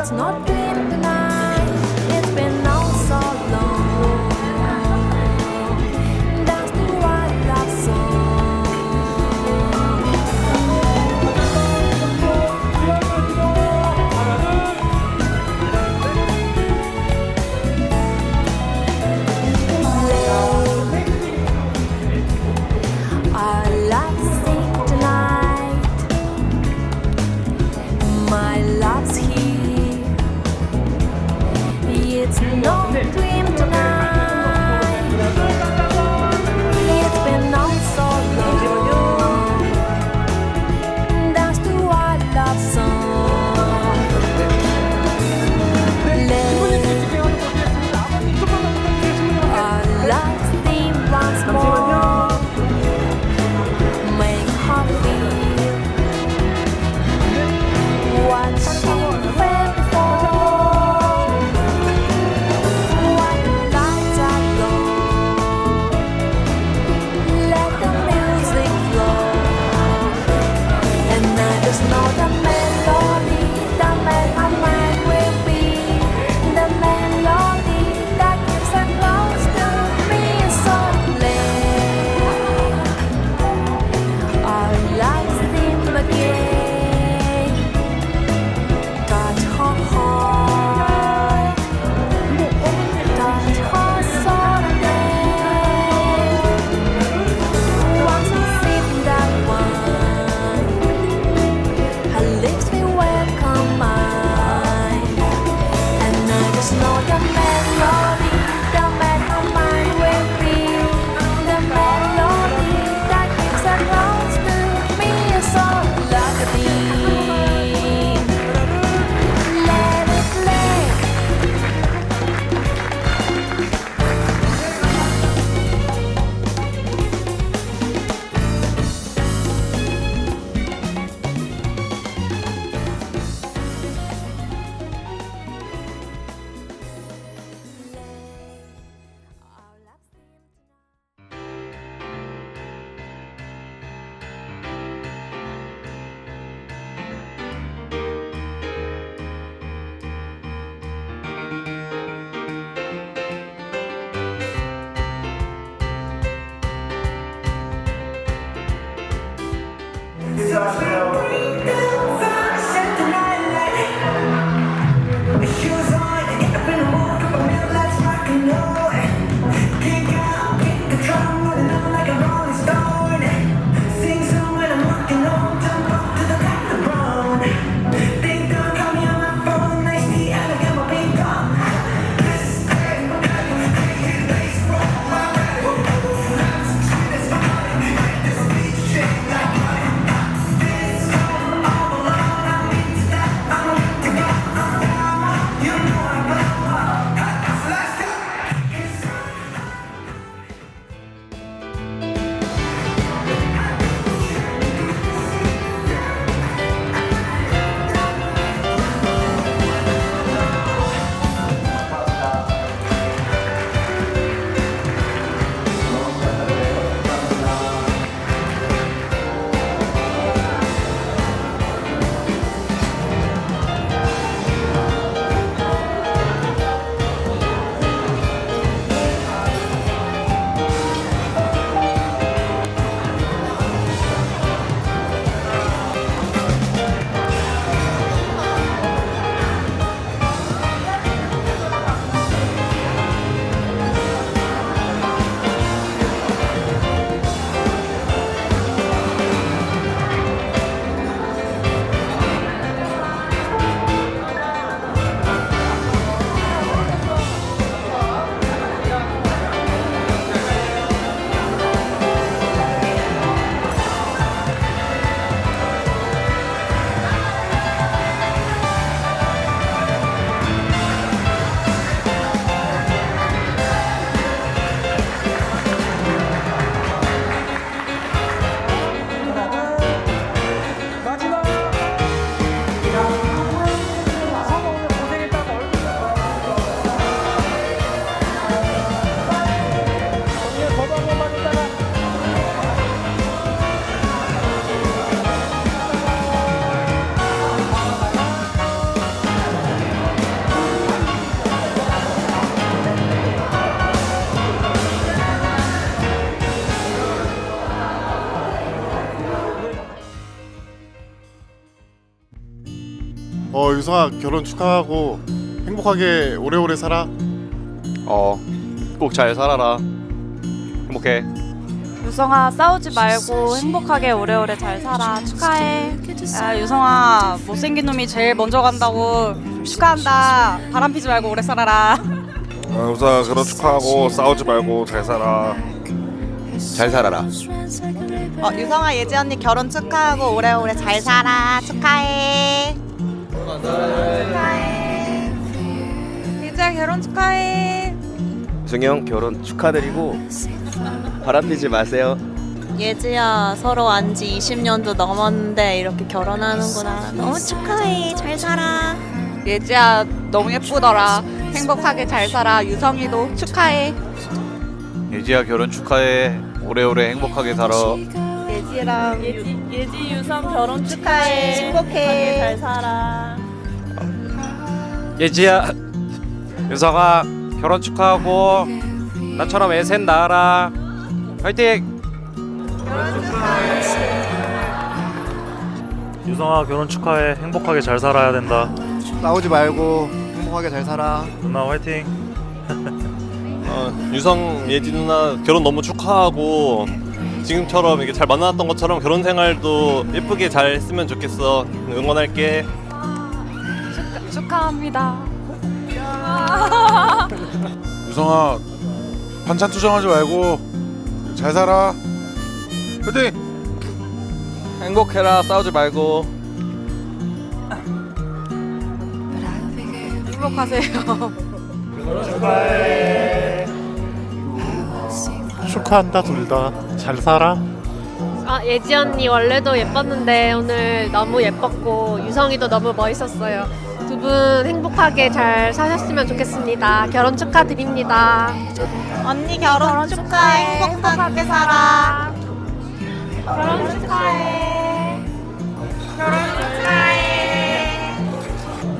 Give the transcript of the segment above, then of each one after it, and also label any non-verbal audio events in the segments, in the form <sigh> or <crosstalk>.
It's not been It's Seu 유성아 결혼 축하하고 행복하게 오래오래 살아. 어, 꼭 잘 살아라. 행복해. 유성아 싸우지 말고 행복하게 오래오래 잘 살아 축하해 야 유성아 못생긴 놈이 제일 먼저 간다고 축하한다 바람 피지 말고 오래 살아라 아, 우선 결혼 축하하고 싸우지 말고 잘 살아. 잘 살아라. 어, 유성아 예지 언니 결혼 축하하고 오래오래 잘 살아 축하해 축하해. 예지야 결혼 축하해. 승영 결혼 축하드리고 바람 피지 마세요. 예지야 서로 안지 20년도 넘었는데 이렇게 결혼하는구나. 너무 축하해. 잘 살아. 예지야 너무 예쁘더라. 행복하게 잘 살아. 유성이도 축하해. 예지야 결혼 축하해. 오래오래 행복하게 살아. 예지랑 예지, 예지 유성 결혼 축하해. 행복해. 잘 살아 예지야. 유성아 결혼 축하하고 나처럼 애센 낳아라. 화이팅! 유성아 결혼 축하해. 행복하게 잘 살아야 된다. 싸우지 말고 행복하게 잘 살아. 누나 화이팅. <laughs> 어, 유성 예지 누나 결혼 너무 축하하고 지금처럼 이게 잘 만났던 것처럼 결혼 생활도 예쁘게 잘 했으면 좋겠어. 응원할게. 축하합니다 유성아 반찬 투정하지 말고 잘 살아. 화이팅! 행복해라. 싸우지 말고. 행복하세요 축하한다 둘 다. 잘 살아. 아, 예지 언니 원래도 예뻤는데 오늘 너무 예뻤고 유성이도 너무 멋있었어요. 두 분 행복하게 잘 사셨으면 좋겠습니다. 결혼 축하드립니다. 언니 결혼 축하해. 행복하게 살아. 결혼 축하해.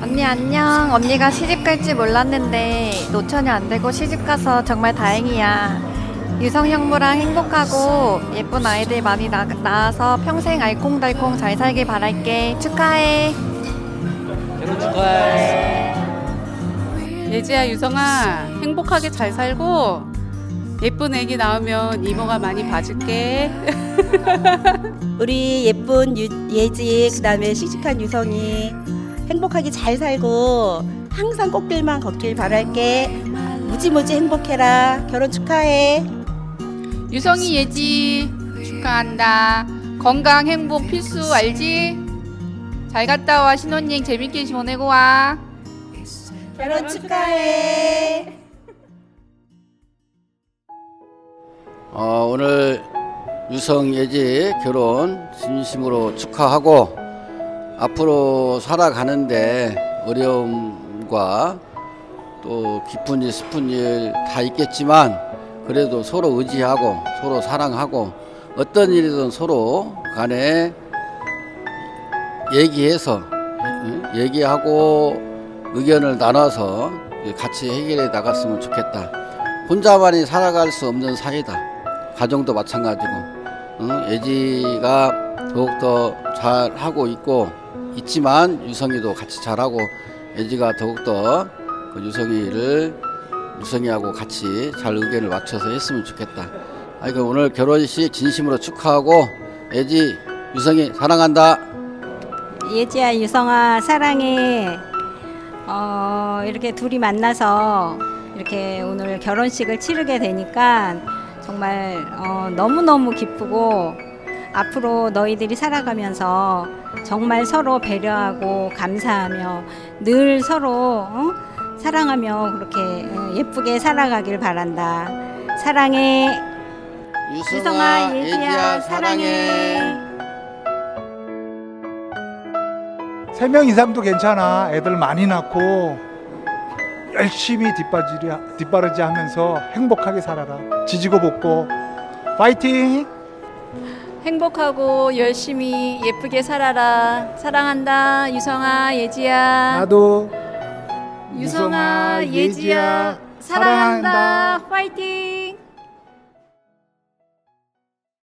언니 안녕. 언니가 시집 갈지 몰랐는데 노처녀 안 되고 시집 가서 정말 다행이야. 유성 형부랑 행복하고 예쁜 아이들 많이 나, 낳아서 평생 알콩달콩 잘 살길 바랄게. 축하해 예지야 유성아 행복하게 잘 살고 예쁜 애기 낳으면 이모가 많이 봐줄게. <laughs> 우리 예쁜 유, 예지 그다음에 씩씩한 유성이 행복하게 잘 살고 항상 꽃길만 걷길 바랄게. 무지무지 행복해라. 결혼 축하해. 유성이 예지 축하한다. 건강 행복 필수 알지? 잘 갔다 와 신혼여행 재밌게 보내고 와. 결혼 축하해. 어, 오늘 유성 예지 결혼 진심으로 축하하고 앞으로 살아가는데 어려움과 또 기쁜 일, 슬픈 일 다 있겠지만 그래도 서로 의지하고 서로 사랑하고 어떤 일이든 서로 간에 얘기해서 응? 얘기하고 의견을 나눠서 같이 해결해 나갔으면 좋겠다. 혼자만이 살아갈 수 없는 사이다. 가정도 마찬가지고 응? 예지가 더욱더 잘 하고 있고 있지만 유성이도 같이 잘하고 예지가 더욱더 그 유성이를 유성이하고 같이 잘 의견을 맞춰서 했으면 좋겠다. 아이고 오늘 결혼식 진심으로 축하하고 예지 유성이 사랑한다. 예지야 유성아 사랑해 어, 이렇게 둘이 만나서 이렇게 오늘 결혼식을 치르게 되니까 정말 어, 너무너무 기쁘고 앞으로 너희들이 살아가면서 정말 서로 배려하고 감사하며 늘 서로 어? 사랑하며 그렇게 어, 예쁘게 살아가길 바란다 사랑해 유성아 예지야 사랑해. 세 명 이상도 괜찮아. 애들 많이 낳고 열심히 뒷바지리, 뒷바라지 하면서 행복하게 살아라. 지지고 볶고. 파이팅! 행복하고 열심히 예쁘게 살아라. 사랑한다 유성아 예지야. 나도. 유성아 예지야. 사랑한다. 화이팅